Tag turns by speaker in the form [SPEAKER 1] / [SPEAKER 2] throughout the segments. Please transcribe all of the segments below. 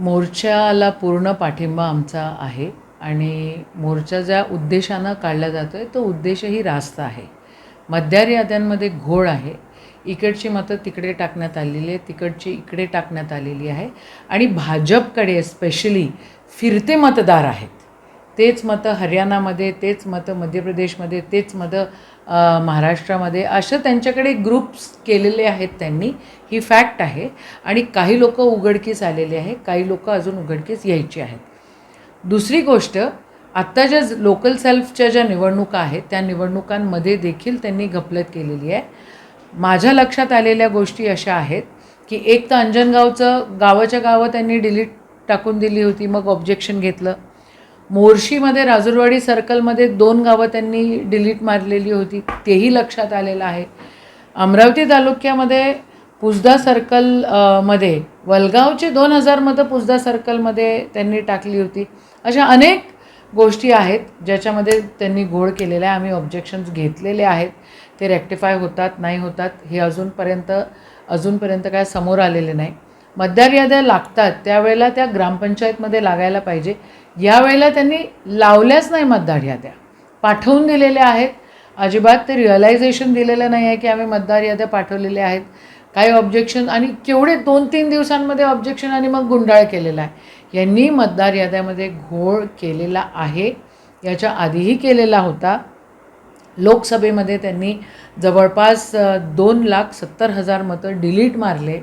[SPEAKER 1] मोर्चाला पूर्ण पाठिंबा आमचा आहे आणि मोर्चा ज्या उद्देशानं काढला जातो आहे तो उद्देशही रास्त आहे. मध्यार्याद्यांमध्ये याद्यांमध्ये घोळ आहे. इकडची मतं तिकडे टाकण्यात आलेली आहे तिकडची इकडे टाकण्यात आलेली आहे. आणि भाजपकडे स्पेशली फिरते मतदार आहेत. तेच मतं हरियाणामध्ये तेच मतं मध्य प्रदेशमध्ये तेच मतं महाराष्ट्रामध्ये अशा त्यांच्याकडे ग्रुप्स केलेले आहेत त्यांनी. ही फॅक्ट आहे. आणि काही लोक उघडकीस आलेले आहे काही लोक अजून उघडकीस यायची आहेत. दुसरी गोष्ट आत्ता ज्या लोकल सेल्फच्या ज्या निवडणुका आहेत त्या निवडणुकांमध्ये देखील त्यांनी घपलत केलेली आहे. माझ्या लक्षात आलेल्या गोष्टी अशा आहेत की एक तर अंजनगावचं गावाच्या गावं त्यांनी डिलीट टाकून दिली होती मग ऑब्जेक्शन घेतलं. मोर्शीमध्ये राजुरवाडी सर्कलमध्ये दोन गावं त्यांनी डिलीट मारलेली होती तेही लक्षात आलेलं आहे. अमरावती तालुक्यामध्ये पुसदा सर्कलमध्ये वलगावचे दोन हजार मतं पुसदा सर्कलमध्ये त्यांनी टाकली होती. अशा अनेक गोष्टी आहेत ज्याच्यामध्ये त्यांनी घोळ केलेला आहे आम्ही ऑब्जेक्शन्स घेतलेले आहेत. ते रेक्टिफाय होतात नाही होतात हे अजूनपर्यंत अजूनपर्यंत काय समोर आलेले नाही. मतदार याद्या लागतात त्यावेळेला त्या ग्रामपंचायतमध्ये लागायला पाहिजे. यावेळेला त्यांनी लावल्याच नाही मतदार याद्या पाठवून दिलेल्या आहेत. अजिबात ते रिअलायझेशन दिलेलं नाही आहे की आम्ही मतदार याद्या पाठवलेल्या आहेत. काही ऑब्जेक्शन आणि केवढे दोन तीन दिवसांमध्ये ऑब्जेक्शन आणि मग गुंडाळ केलेला आहे. यांनी मतदार याद्यामध्ये घोळ केलेला आहे. याच्या आधीही केलेला होता. लोकसभेमध्ये त्यांनी जवळपास दोन लाख सत्तर हजार मतं डिलीट मारले.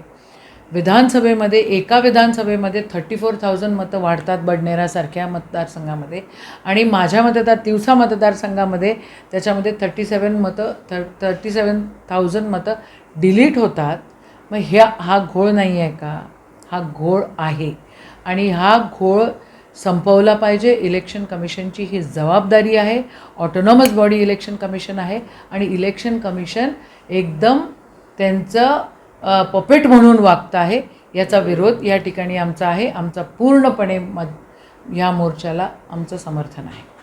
[SPEAKER 1] विधानसभेमध्ये एका विधानसभेमध्ये थर्टी फोर थाउजंड मतं वाढतात बडनेरासारख्या मतदारसंघामध्ये आणि माझ्या मतदार तिवसा मतदारसंघामध्ये त्याच्यामध्ये थर्टी सेवन मतं थ थर्टी सेवन थाउजंड मतं डिलीट होतात. मग ह्या हा घोळ नाही आहे का? हा घोळ आहे. आणि हा घोळ संपवला पाहिजे. इलेक्शन कमिशनची ही जबाबदारी आहे. ऑटोनॉमस बॉडी इलेक्शन कमिशन आहे. आणि इलेक्शन कमिशन एकदम त्यांचं पपेट म्हणून वागत आहे. याचा विरोध या ठिकाणी आमचा आहे. आमचा पूर्णपणे मत ह्या मोर्चाला आमचं समर्थन आहे.